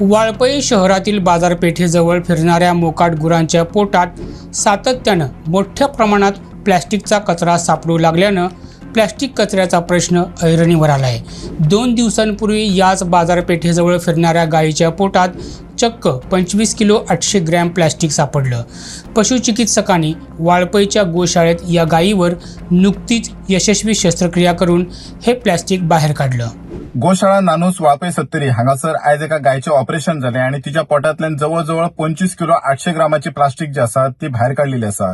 वाळपई शहरातील बाजारपेठेजवळ फिरणाऱ्या मोकाट गुरांच्या पोटात सातत्यानं मोठ्या प्रमाणात प्लॅस्टिकचा कचरा सापडू लागल्यानं प्लॅस्टिक कचऱ्याचा प्रश्न ऐरणीवर आला आहे दोन दिवसांपूर्वी याच बाजारपेठेजवळ फिरणाऱ्या गायीच्या पोटात चक्क पंचवीस किलो आठशे ग्रॅम प्लॅस्टिक सापडलं. पशुचिकित्सकांनी वाळपईच्या गोशाळेत या गायीवर नुकतीच यशस्वी शस्त्रक्रिया करून हे प्लॅस्टिक बाहेर काढलं. गोशाळा नानूस वाळपय सत्तरी हांगासर आयज एका गायचे ऑपरेशन जालें आनी तिच्या पोटांतल्यान जवळ जवळ पंचवीस किलो आठशे ग्रामाची प्लास्टीक जी आसा ती भायर काडलेली आसा.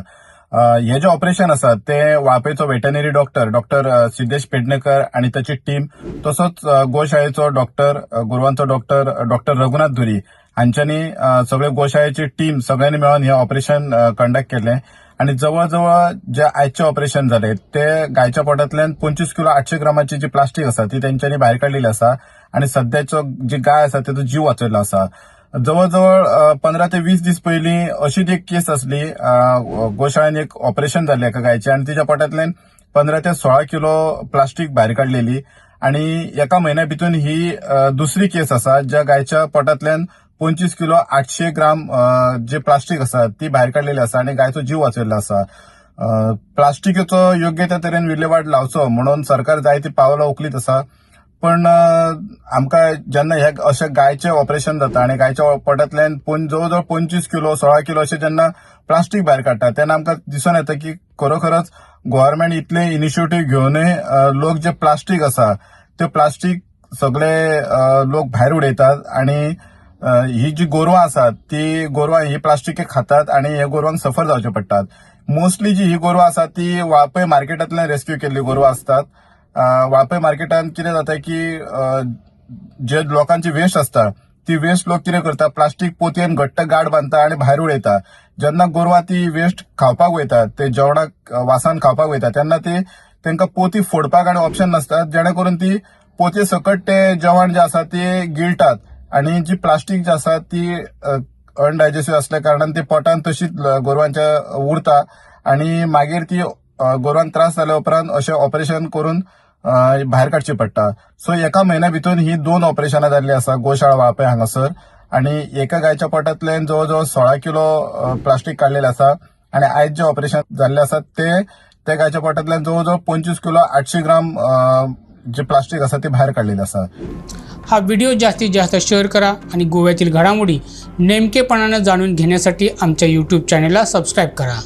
हे जे ऑपरेशन आसा ते वाळपयचो veterinary doctor doctor Siddhesh Pednekar आणि त्याची टीम तसोच गोशाळेचो डॉक्टर गोरवांचो डॉक्टर डॉक्टर रघुनाथ धुरी हांच्यांनी सगळे गोशाळेची टीम सगळ्यांनी मेळून हे ऑपरेशन कंडक्ट केलें. आणि जवळजवळ जे आयचे ऑपरेशन झाले ते गायच्या पोटांतल्यान पंचवीस किलो आठशे ग्रामाची जी प्लास्टीक आसा ती तेंच्यांनी भायर काडिल्ली आसा आणि सध्याचो जी गाय आसा तेचो जीव वाचयल्लो आसा जवळजवळ पंधरा ते वीस दीस पयलीं अशीच एक केस आसली अ, गोशाळेन एक ऑपरेशन जाल्लें एका गायचें आनी तिच्या पोटांतल्यान पंधरा ते सोळा किलो प्लास्टीक भायर काडलेली आणि एका म्हयन्या भितून ही दुसरी केस आसा ज्या गायच्या पोटांतल्यान पंचवीस किलो आठशे ग्राम जे प्लास्टीक आसा ती भायर काडलेली आसा आणि गायचो जीव वाचयल्लो आसा अ, प्लास्टिकेचो योग्य त्या तरेन विल्हेवाट लावचो म्हणून सरकार जायती पावलां उखलीत आसा पण आमकां जेन्ना हे अशें गायचें ऑपरेशन जाता आणि गायच्या पोटांतल्यान पं- जवळ पंचवीस किलो सोळा किलो अशें जेन्ना प्लास्टीक भायर काडटा तेन्ना आमकां दिसून येता की खरोखरच गोव्हर्मेंट इतले इनिशिएटीव्ह घेवनय लोक जे प्लास्टीक आसा ते प्लास्टीक सगळे लोक भायर उडयतात आणि ही जी गोरवां आसात ती गोरवां ही प्लास्टिके खातात आणि हे गोरवांक सफर जावचे पडटात मोस्टली जी ही गोरवां आसात ती वाळपय मार्केटांतल्यान रेस्क्यू केल्ली गोरवां आसतात वाळपय मार्केटांत कितें जाता की जे लोकांची वेस्ट आसता ती वेस्ट लोक कितें करता प्लास्टीक पोतयेन घट्ट गाड बांदता आनी भायर उडयता जेन्ना गोरवां ती वेस्ट खावपाक वयतात ते जेवणाक वासान खावपाक वयता तेन्ना ती तांकां पोती फोडपाक आनी ऑप्शन नासतात. जेणे करून ती पोतये सकट ते जेवण जे आसा ते गिळटात आणि जी प्लास्टीक जी आसा ती अनडायजेस्टिव्ह असल्या कारणान ती पोटान तशीच गोरवांच्या उरता आणि मागीर ती अ, गोरवांक त्रास जाल्या उपरांत अशें ऑपरेशन करून भायर काडची पडटा. सो एका म्हयन्या भितर ही दोन ऑपरेशनां जाल्ली आसा गोशाळा वाळपय हांगासर. आणि एका गायच्या पोटांतल्यान जवळ जवळ सोळा किलो प्लास्टीक काडलेलें आसा. आणि आयज जे ऑपरेशन जाल्ले आसा ते त्या गायच्या पोटांतल्यान जवळ जवळ पंचवीस किलो आठशे ग्राम जे प्लास्टिक आसा ते भायर काढलेले असा हा व्हिडिओ जास्तीत जास्त शेअर करा आणि गोव्यातील घडामोडी नेमकेपणानं जाणून घेण्यासाठी आमच्या यूट्यूब चॅनलला सबस्क्राईब करा.